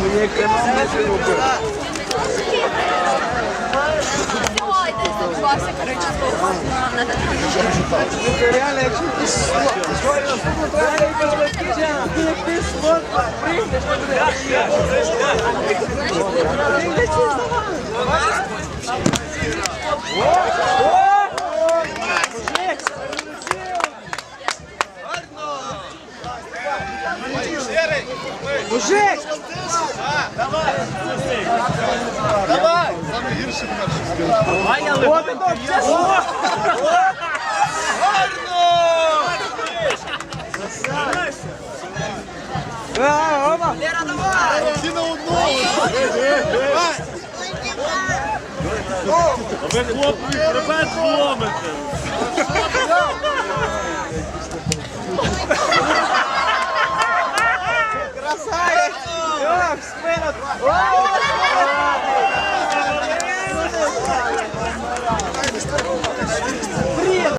мені економніше робити. Ой, десь забувався, коротше, слово. Це реально, якщо ти сьогодні наступну треба перелетіти, як ти спорт прийдеш, то буде. Мужик! От это все А, Рома! Ви хлопці, хребет зломите. Красавець! О, в спину! О!